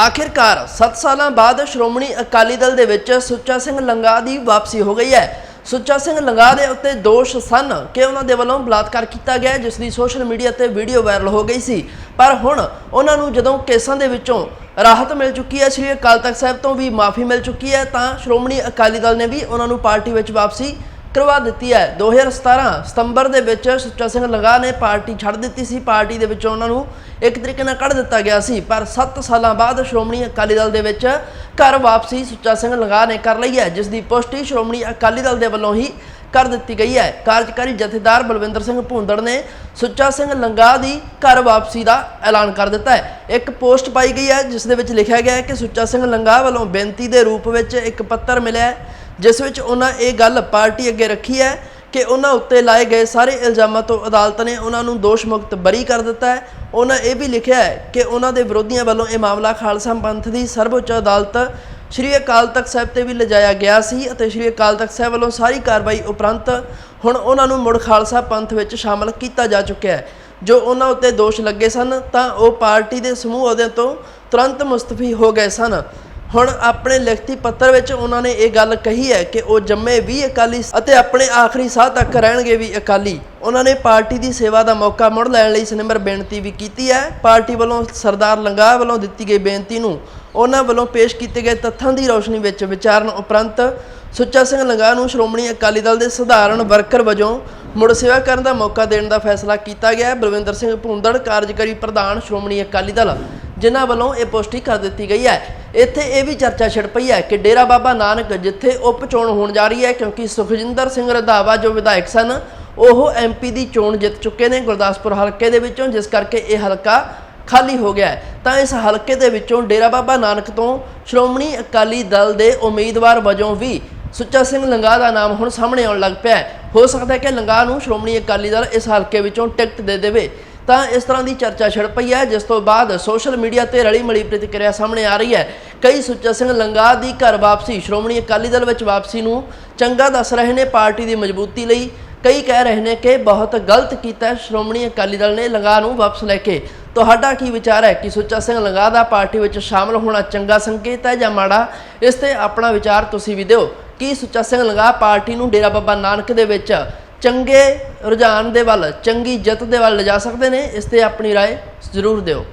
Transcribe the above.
ਆਖਿਰਕਾਰ 7 ਸਾਲਾਂ ਬਾਅਦ ਸ਼੍ਰੋਮਣੀ ਅਕਾਲੀ ਦਲ ਦੇ ਵਿੱਚ ਸੁੱਚਾ ਸਿੰਘ ਲੰਗਾ ਦੀ ਵਾਪਸੀ ਹੋ ਗਈ ਹੈ। ਸੁੱਚਾ ਸਿੰਘ ਲੰਗਾ ਦੇ ਉੱਤੇ ਦੋਸ਼ ਸਨ ਕਿ ਉਹਨਾਂ ਦੇ ਵੱਲੋਂ ਬਲਾਤਕਾਰ ਕੀਤਾ ਗਿਆ, ਜਿਸ ਦੀ ਸੋਸ਼ਲ ਮੀਡੀਆ ਤੇ ਵੀਡੀਓ ਵਾਇਰਲ ਹੋ ਗਈ ਸੀ। ਪਰ ਹੁਣ ਉਹਨਾਂ ਨੂੰ ਜਦੋਂ ਕੇਸਾਂ ਦੇ ਵਿੱਚੋਂ ਰਾਹਤ ਮਿਲ ਚੁੱਕੀ ਹੈ, ਸ੍ਰੀ ਅਕਾਲ ਤਖਤ ਸਾਹਿਬ ਤੋਂ ਵੀ ਮਾਫੀ ਮਿਲ ਚੁੱਕੀ ਹੈ, ਤਾਂ ਸ਼੍ਰੋਮਣੀ ਅਕਾਲੀ ਦਲ ਨੇ ਵੀ ਉਹਨਾਂ ਨੂੰ ਪਾਰਟੀ ਵਿੱਚ ਵਾਪਸੀ ਕਰਵਾ ਦਿੱਤੀ ਹੈ। 2017 ਸਤੰਬਰ ਦੇ ਵਿੱਚ ਸੁੱਚਾ ਸਿੰਘ ਲੰਗਾ ਨੇ ਪਾਰਟੀ ਛੱਡ ਦਿੱਤੀ ਸੀ। ਪਾਰਟੀ ਦੇ ਵਿੱਚੋਂ ਉਹਨਾਂ ਨੂੰ ਇੱਕ ਤਰੀਕੇ ਨਾਲ ਕੱਢ ਦਿੱਤਾ ਗਿਆ ਸੀ। ਪਰ 7 ਸਾਲਾਂ ਬਾਅਦ ਸ਼੍ਰੋਮਣੀ ਅਕਾਲੀ ਦਲ ਦੇ ਵਿੱਚ ਘਰ ਵਾਪਸੀ ਸੁੱਚਾ ਸਿੰਘ ਲੰਗਾ ਨੇ ਕਰ ਲਈ ਹੈ, ਜਿਸ ਦੀ ਪੁਸ਼ਟੀ ਸ਼੍ਰੋਮਣੀ ਅਕਾਲੀ ਦਲ ਦੇ ਵੱਲੋਂ ਹੀ ਕਰ ਦਿੱਤੀ ਗਈ ਹੈ। ਕਾਰਜਕਾਰੀ ਜਥੇਦਾਰ ਬਲਵਿੰਦਰ ਸਿੰਘ ਭੂੰਦੜ ਨੇ ਸੁੱਚਾ ਸਿੰਘ ਲੰਗਾ ਦੀ ਘਰ ਵਾਪਸੀ ਦਾ ਐਲਾਨ ਕਰ ਦਿੱਤਾ ਹੈ। ਇੱਕ ਪੋਸਟ ਪਾਈ ਗਈ ਹੈ, ਜਿਸ ਦੇ ਵਿੱਚ ਲਿਖਿਆ ਗਿਆ ਹੈ ਕਿ ਸੁੱਚਾ ਸਿੰਘ ਲੰਗਾ ਵੱਲੋਂ ਬੇਨਤੀ ਦੇ ਰੂਪ ਵਿੱਚ ਇੱਕ ਪੱਤਰ ਮਿਲਿਆ ਹੈ। ਜਿਸ ਵਿੱਚ ਉਹਨਾਂ ਇਹ ਗੱਲ ਪਾਰਟੀ ਅੱਗੇ ਰੱਖੀ ਹੈ ਕਿ ਉਹਨਾਂ ਉੱਤੇ ਲਾਏ ਗਏ ਸਾਰੇ ਇਲਜ਼ਾਮਾਂ ਤੋਂ ਅਦਾਲਤ ਨੇ ਉਹਨਾਂ ਨੂੰ ਦੋਸ਼ ਮੁਕਤ ਬਰੀ ਕਰ ਦਿੱਤਾ ਹੈ। ਉਹਨਾਂ ਇਹ ਵੀ ਲਿਖਿਆ ਹੈ ਕਿ ਉਹਨਾਂ ਦੇ ਵਿਰੋਧੀਆਂ ਵੱਲੋਂ ਇਹ ਮਾਮਲਾ ਖਾਲਸਾ ਪੰਥ ਦੀ ਸਰਵਉੱਚ ਅਦਾਲਤ ਸ਼੍ਰੀ ਅਕਾਲ ਤਖਤ ਸਾਹਿਬ ਤੇ ਵੀ ਲਿਜਾਇਆ ਗਿਆ ਸੀ ਅਤੇ ਸ਼੍ਰੀ ਅਕਾਲ ਤਖਤ ਸਾਹਿਬ ਵੱਲੋਂ ਸਾਰੀ ਕਾਰਵਾਈ ਉਪਰੰਤ ਹੁਣ ਉਹਨਾਂ ਨੂੰ ਮੁੜ ਖਾਲਸਾ ਪੰਥ ਵਿੱਚ ਸ਼ਾਮਲ ਕੀਤਾ ਜਾ ਚੁੱਕਿਆ ਹੈ। ਜੋ ਉਹਨਾਂ ਉੱਤੇ ਦੋਸ਼ ਲੱਗੇ ਸਨ ਤਾਂ ਉਹ ਪਾਰਟੀ ਦੇ ਸਮੂਹ ਅਹੁਦਿਆਂ ਤੋਂ ਤੁਰੰਤ ਮੁਸਤਫੀ ਹੋ ਗਏ ਸਨ। ਹੁਣ ਆਪਣੇ ਲਿਖਤੀ ਪੱਤਰ ਵਿੱਚ ਉਹਨਾਂ ਨੇ ਇਹ ਗੱਲ ਕਹੀ ਹੈ ਕਿ ਉਹ ਜੰਮੇ ਵੀ ਅਕਾਲੀ ਅਤੇ ਆਪਣੇ ਆਖਰੀ ਸਾਹ ਤੱਕ ਰਹਿਣਗੇ ਵੀ ਅਕਾਲੀ। ਉਹਨਾਂ ਨੇ ਪਾਰਟੀ ਦੀ ਸੇਵਾ ਦਾ ਮੌਕਾ ਮੁੜ ਲੈਣ ਲਈ ਸਨਿਮਰ ਬੇਨਤੀ ਵੀ ਕੀਤੀ ਹੈ। ਪਾਰਟੀ ਵੱਲੋਂ ਸਰਦਾਰ ਲੰਗਾ ਵੱਲੋਂ ਦਿੱਤੀ ਗਈ ਬੇਨਤੀ ਨੂੰ ਉਹਨਾਂ ਵੱਲੋਂ ਪੇਸ਼ ਕੀਤੇ ਗਏ ਤੱਥਾਂ ਦੀ ਰੌਸ਼ਨੀ ਵਿੱਚ ਵਿਚਾਰਨ ਉਪਰੰਤ ਸੁੱਚਾ ਸਿੰਘ ਲੰਗਾ ਨੂੰ ਸ਼੍ਰੋਮਣੀ ਅਕਾਲੀ ਦਲ ਦੇ ਸਧਾਰਨ ਵਰਕਰ ਵਜੋਂ ਮੁੜ ਸੇਵਾ ਕਰਨ ਦਾ ਮੌਕਾ ਦੇਣ ਦਾ ਫੈਸਲਾ ਕੀਤਾ ਗਿਆ ਹੈ। ਬਲਵਿੰਦਰ ਸਿੰਘ ਭੁੰਦੜ ਕਾਰਜਕਾਰੀ ਪ੍ਰਧਾਨ ਸ਼੍ਰੋਮਣੀ ਅਕਾਲੀ ਦਲ, ਜਿਨ੍ਹਾਂ ਵੱਲੋਂ ਇਹ ਪੁਸ਼ਟੀ ਕਰ ਦਿੱਤੀ ਗਈ ਹੈ। ਇੱਥੇ ਇਹ ਵੀ ਚਰਚਾ ਛਿੜ ਪਈ ਹੈ ਕਿ ਡੇਰਾ ਬਾਬਾ ਨਾਨਕ ਜਿੱਥੇ ਉਪ ਚੋਣ ਹੋਣ ਜਾ ਰਹੀ ਹੈ, ਕਿਉਂਕਿ ਸੁਖਜਿੰਦਰ ਸਿੰਘ ਰੰਧਾਵਾ ਜੋ ਵਿਧਾਇਕ ਸਨ, ਉਹ ਐਮਪੀ ਦੀ ਚੋਣ ਜਿੱਤ ਚੁੱਕੇ ਨੇ ਗੁਰਦਾਸਪੁਰ ਹਲਕੇ ਦੇ ਵਿੱਚੋਂ, ਜਿਸ ਕਰਕੇ ਇਹ ਹਲਕਾ ਖਾਲੀ ਹੋ ਗਿਆ ਤਾਂ ਇਸ ਹਲਕੇ ਦੇ ਵਿੱਚੋਂ ਡੇਰਾ ਬਾਬਾ ਨਾਨਕ ਤੋਂ ਸ਼੍ਰੋਮਣੀ ਅਕਾਲੀ ਦਲ ਦੇ ਉਮੀਦਵਾਰ ਵਜੋਂ ਵੀ ਸੁੱਚਾ ਸਿੰਘ ਲੰਗਾ ਦਾ ਨਾਮ ਹੁਣ ਸਾਹਮਣੇ ਆਉਣ ਲੱਗ ਪਿਆ ਹੋ। ਸਕਦਾ ਹੈ ਕਿ ਲੰਗਾ ਨੂੰ ਸ਼੍ਰੋਮਣੀ ਅਕਾਲੀ ਦਲ ਇਸ ਹਲਕੇ ਵਿੱਚੋਂ ਟਿਕਟ ਦੇ ਦੇਵੇ। ਤਾਂ ਇਸ ਤਰ੍ਹਾਂ ਦੀ ਚਰਚਾ ਛਿੜ ਪਈ ਹੈ, ਜਿਸ ਤੋਂ ਬਾਅਦ ਸੋਸ਼ਲ ਮੀਡੀਆ ਤੇ ਰਲੀ ਮਲੀ ਪ੍ਰਤੀਕਿਰਿਆ ਸਾਹਮਣੇ ਆ ਰਹੀ ਹੈ। ਕਈ ਸੁੱਚਾ ਸਿੰਘ ਲੰਗਾ ਦੀ ਘਰ ਵਾਪਸੀ, ਸ਼੍ਰੋਮਣੀ ਅਕਾਲੀ ਦਲ ਵਿੱਚ ਵਾਪਸੀ ਨੂੰ ਚੰਗਾ ਦੱਸ ਰਹੇ ਨੇ ਪਾਰਟੀ ਦੀ ਮਜ਼ਬੂਤੀ ਲਈ। ਕਈ ਕਹਿ ਰਹੇ ਨੇ ਕਿ ਬਹੁਤ ਗਲਤ ਕੀਤਾ ਸ਼੍ਰੋਮਣੀ ਅਕਾਲੀ ਦਲ ਨੇ ਲੰਗਾ ਨੂੰ ਵਾਪਸ ਲੈ ਕੇ। ਤੁਹਾਡਾ ਕੀ ਵਿਚਾਰ ਹੈ ਕਿ ਸੁੱਚਾ ਸਿੰਘ ਲੰਗਾ ਦਾ ਪਾਰਟੀ ਵਿੱਚ ਸ਼ਾਮਲ ਹੋਣਾ ਚੰਗਾ ਸੰਕੇਤ ਹੈ ਜਾਂ ਮਾੜਾ? ਇਸ ਤੇ ਆਪਣਾ ਵਿਚਾਰ ਤੁਸੀਂ ਵੀ ਦਿਓ। ਕੀ ਸੁੱਚਾ ਸਿੰਘ ਲੰਗਾ ਪਾਰਟੀ ਨੂੰ ਡੇਰਾ ਬਾਬਾ ਨਾਨਕ ਦੇ ਵਿੱਚ ਚੰਗੇ ਰੁਝਾਨ ਦੇ ਵੱਲ ਚੰਗੀ ਜਿੱਤ ਦੇ ਵੱਲ ਲਿਜਾ ਸਕਦੇ ਨੇ ਇਸ ਤੇ ਆਪਣੀ رائے ਜ਼ਰੂਰ ਦਿਓ